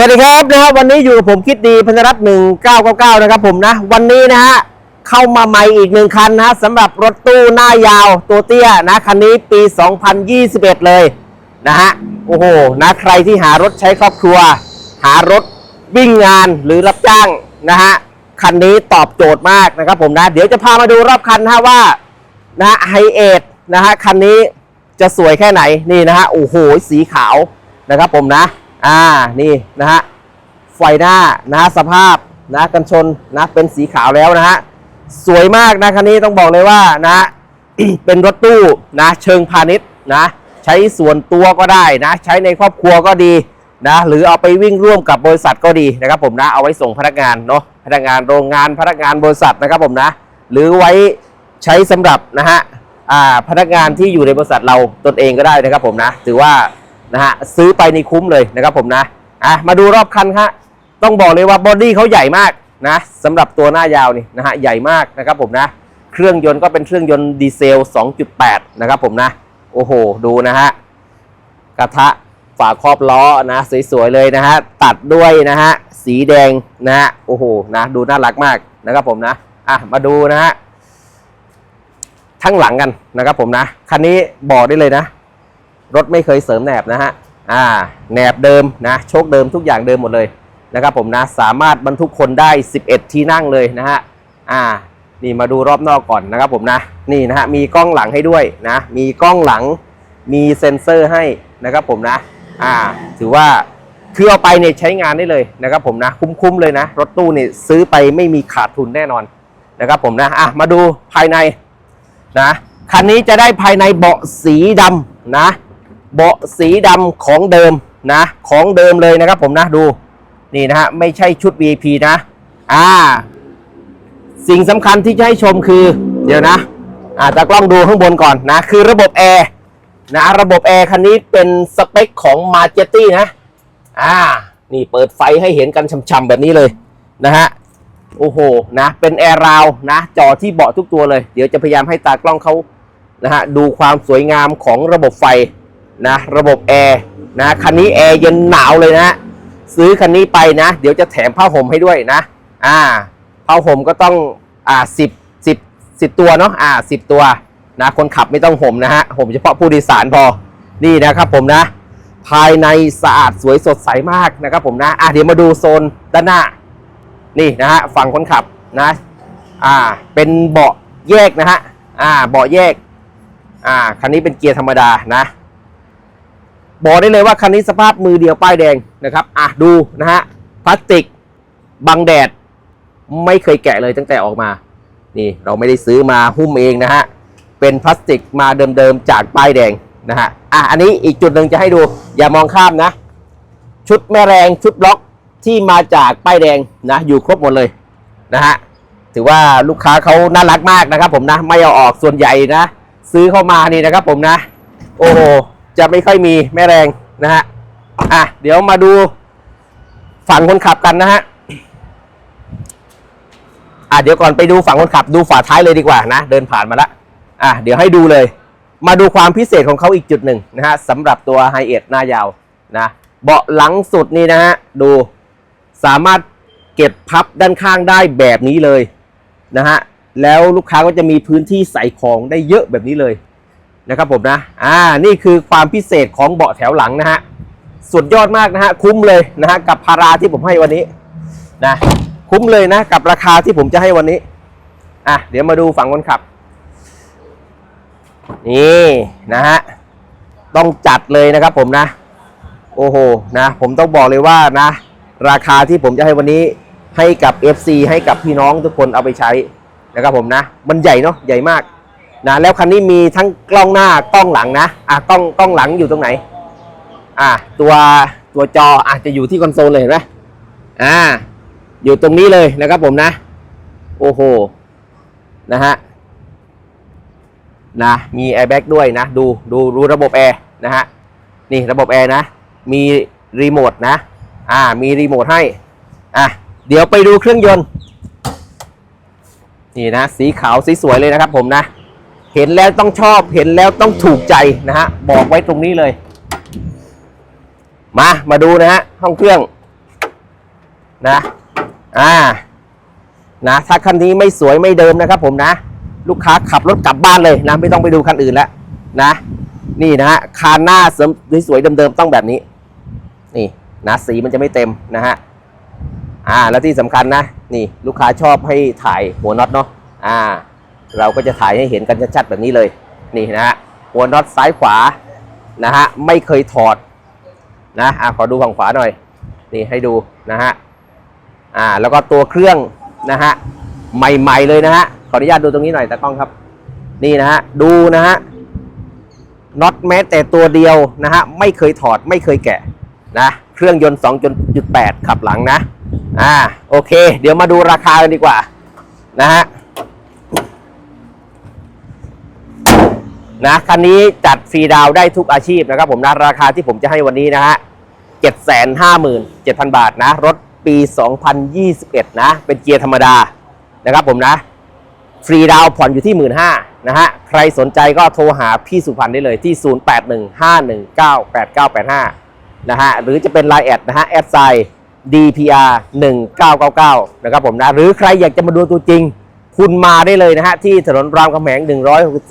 สวัสดีครับนะครับวันนี้อยู่กับผมคิดดีพันธรัตน์หนึ่งเก้าเก้าเก้านะครับผมนะ วันนี้นะฮะเข้ามาใหม่อีกหนึ่งคันนะฮะสำหรับรถตู้หน้ายาวตัวเตี้ยนะคันนี้ปี 2021 เลยนะฮะโอ้โหนะใครที่หารถใช้ครอบครัว หารถวิ่งงานหรือรับจ้างนะฮะคันนี้ตอบโจทย์มากนะครับผมนะ เดี๋ยวจะพามาดูรอบคันนะฮะว่านะไฮเอทนะฮะคันนี้จะสวยแค่ไหนนี่นะฮะโอ้โหสีขาวนะครับผมนะ อ่านี่นะฮะไฟหน้านะฮะสภาพนะกันชนนะเป็นสีขาวแล้วนะฮะสวยมากนะคันนี้ต้องบอกเลยว่านะเป็นรถตู้นะเชิงพาณิชย์นะใช้ส่วนตัวก็ได้นะใช้ในครอบครัวก็ดีนะหรือเอาไปวิ่งร่วมกับบริษัทก็ดีนะครับผมนะเอาไว้ส่งพนักงานเนาะพนักงานโรงงานพนักงานบริษัทนะครับผมนะหรือไว้ใช้สำหรับนะฮะพนักงานที่อยู่ในบริษัทเราตนเองก็ได้นะครับผมนะถือว่า นะฮะซื้อไปในคุ้มเลยนะครับผมนะอะมาดูรอบคันครับต้องบอกเลยว่าบอดี้เขาใหญ่มากนะสำหรับตัวหน้ายาวนี่นะฮะใหญ่มากนะครับผมนะ เครื่องยนต์ก็เป็นเครื่องยนต์ดีเซล 2.8 นะครับผมนะ โอ้โห ดูนะฮะกระทะฝาครอบล้อนะสวยๆเลยนะฮะตัดด้วยนะฮะสีแดงนะฮะโอ้โหนะดูน่ารักมากนะครับผมนะอะมาดูนะฮะทั้งหลังกันนะครับผมนะคันนี้บอกได้เลยนะ รถไม่เคยเสริมแหนบนะฮะอ่าแหนบเดิมนะโชคเดิมทุกอย่างเดิมหมดเลยนะครับผมนะสามารถบรรทุกคนได้ 11 ที่นั่งเลยนะฮะอ่านี่มาดูรอบนอกก่อนนะครับผมนะนี่นะฮะมีกล้องหลังให้ด้วยนะมีกล้องหลังมีเซ็นเซอร์ให้นะครับผมนะอ่าถือว่าคือเอาไปเนี่ยใช้งานได้เลยนะครับผมนะคุ้มๆเลยนะ รถตู้เนี่ยซื้อไปไม่มีขาดทุนแน่นอนนะครับผมนะอะมาดูภายในนะคันนี้จะได้ภายในเบาะสีดำนะ เบาะสีดำของเดิมนะ ของเดิมเลยนะครับผมนะดูนี่นะฮะไม่ใช่ชุด VIP นะ อ่า สิ่งสำคัญที่จะให้ชมคือ เดี๋ยวนะ อ่าตากล้องดูข้างบนก่อนนะ คือระบบแอร์นะระบบแอร์คันนี้เป็นสเปคของ m a j e t i นะ อ่า นี่เปิดไฟให้เห็นกันช่ำๆแบบนี้เลยนะฮะโอ้โหนะ เป็นแอร์ราวนะจอที่เบาะทุกตัวเลย เดี๋ยวจะพยายามให้ตากล้องเขานะฮะดูความสวยงามของระบบไฟ นะระบบแอร์นะคันนี้แอร์เย็นหนาวเลยนะ ซื้อคันนี้ไปนะ เดี๋ยวจะแถมผ้าห่มให้ด้วยนะอ่าผ้าห่มก็ต้องอ่าสิบสิบสิบตัวเนาะอ่าสิบตัวนะคนขับไม่ต้องห่มนะฮะห่มเฉพาะผู้โดยสารพอนี่นะครับผมนะ ภายในสะอาดสวยสดใสมากนะครับผมนะอะเดี๋ยวมาดูโซนด้านหน้า นี่นะฮะฝั่งคนขับนะอ่าเป็นเบาะแยกนะฮะอ่าเบาะแยกอ่าคันนี้เป็นเกียร์ธรรมดานะ บอกได้เลยว่าคันนี้สภาพมือเดียวป้ายแดงนะครับอะดูนะฮะพลาสติกบังแดด ไม่เคยแกะเลยตั้งแต่ออกมา นี่เราไม่ได้ซื้อมาหุ้มเองนะฮะเป็นพลาสติกมาเดิมๆจากป้ายแดงนะฮะอะอันนี้อีกจุดหนึ่งจะให้ดู อย่ามองข้ามนะ ชุดแม่แรงชุดล็อกที่มาจากป้ายแดงนะอยู่ครบหมดเลยนะฮะถือว่าลูกค้าเขาน่ารักมากนะครับ ผมนะไม่เอาออกส่วนใหญ่นะ ซื้อเข้ามานี่นะครับ ผมนะ โอ้โห จะไม่ค่อยมีแม่แรงนะฮะอะเดี๋ยวมาดูฝั่งคนขับกันนะฮะอะเดี๋ยวก่อนไปดูฝั่งคนขับดูฝาท้ายเลยดีกว่านะเดินผ่านมาละอะเดี๋ยวให้ดูเลย มาดูความพิเศษของเขาอีกจุดหนึ่งนะฮะสำหรับตัวไฮเอทหน้ายาวนะเบาะหลังสุดนี่นะฮะดูสามารถเก็บพับด้านข้างได้แบบนี้เลยนะฮะแล้วลูกค้าก็จะมีพื้นที่ใส่ของได้เยอะแบบนี้เลย นะครับผมนะ อ่า นี่คือความพิเศษของเบาะแถวหลังนะฮะ สุดยอดมากนะฮะ คุ้มเลยนะฮะ กับพาราที่ผมให้วันนี้นะ คุ้มเลยนะ กับราคาที่ผมจะให้วันนี้ อะ เดี๋ยวมาดูฝั่งคนขับ นี่นะฮะ ต้องจัดเลยนะครับผมนะ โอ้โห นะ ผมต้องบอกเลยว่านะ ราคาที่ผมจะให้วันนี้ให้กับ FC ให้กับพี่น้องทุกคนเอาไปใช้นะครับผมนะ มันใหญ่เนาะ ใหญ่มาก นะแล้วคันนี้มีทั้งกล้องหน้ากล้องหลังนะอะกล้องกล้องหลังอยู่ตรงไหน อะตัวตัวจออาจจะอยู่ที่คอนโซลเลยเห็นไหมอ่าอยู่ตรงนี้เลยนะครับผมนะ โอ้โหนะฮะนะมีแอร์แบ็กด้วยนะ ดูดูดูระบบแอร์นะฮะนี่ระบบแอร์นะ มีรีโมทนะ อ่า มีรีโมทให้ อะ เดี๋ยวไปดูเครื่องยนต์ นี่นะ สีขาวสีสวยเลยนะครับผมนะ เห็นแล้วต้องชอบเห็นแล้วต้องถูกใจนะฮะบอกไว้ตรงนี้เลย มามาดูนะฮะห้องเครื่องนะอ่านะถ้าคันนี้ไม่สวยไม่เดิมนะครับผมนะ ลูกค้าขับรถกลับบ้านเลยนะไม่ต้องไปดูคันอื่นแล้วนะนี่นะฮะคานหน้าเสริมสวยๆเดิมๆต้องแบบนี้ นี่นะสีมันจะไม่เต็มนะฮะอ่าแล้วที่สำคัญนะ นี่ลูกค้าชอบให้ถ่ายหัวน็อตเนาะอ่า เราก็จะถ่ายให้เห็นกันชัดๆแบบนี้เลยนี่นะฮะหัวน็อตซ้ายขวานะฮะไม่เคยถอดนะอ่าขอดูฝั่งขวาหน่อยนี่ให้ดูนะฮะอ่าแล้วก็ตัวเครื่องนะฮะใหม่ๆเลยนะฮะขออนุญาตดูตรงนี้หน่อยตากล้องครับ นี่นะฮะดูนะฮะน็อตแม้แต่ตัวเดียวนะฮะไม่เคยถอดไม่เคยแกะนะเครื่องยนต์ 2.8 ขับหลังนะอ่าโอเค เดี๋ยวมาดูราคากันดีกว่านะฮะ นะคันนี้จัดฟรีดาวได้ทุกอาชีพนะครับผมนะราคาที่ผมจะให้วันนี้นะฮะ757,000บาทนะ รถปี 2021 นะ เป็นเกียร์ธรรมดานะครับผมนะ ฟรีดาวผ่อนอยู่ที่ 1 5ื่นนะฮะ ใครสนใจก็โทรหาพี่สุพรรณได้เลยที่ 0815198985 นะฮะ หรือจะเป็น Line แอดนะฮะ แอดไซ DPR 1999 นะครับผมนะ หรือใครอยากจะมาดูตัวจริง คุณมาได้เลยนะฮะ ที่ถนนรามคำแหง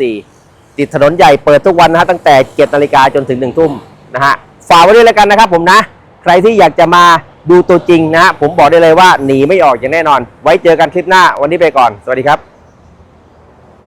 164 ติดถนนใหญ่เปิดทุกวันนะฮะตั้งแต่7นาฬิกาจนถึง1ทุ่มนะฮะฝากไว้ด้วยแล้วกันนะครับผมนะ ใครที่อยากจะมาดูตัวจริงนะฮะผมบอกได้เลยว่าหนีไม่ออกอย่างแน่นอน ไว้เจอกันคลิปหน้าวันนี้ไปก่อน สวัสดีครับ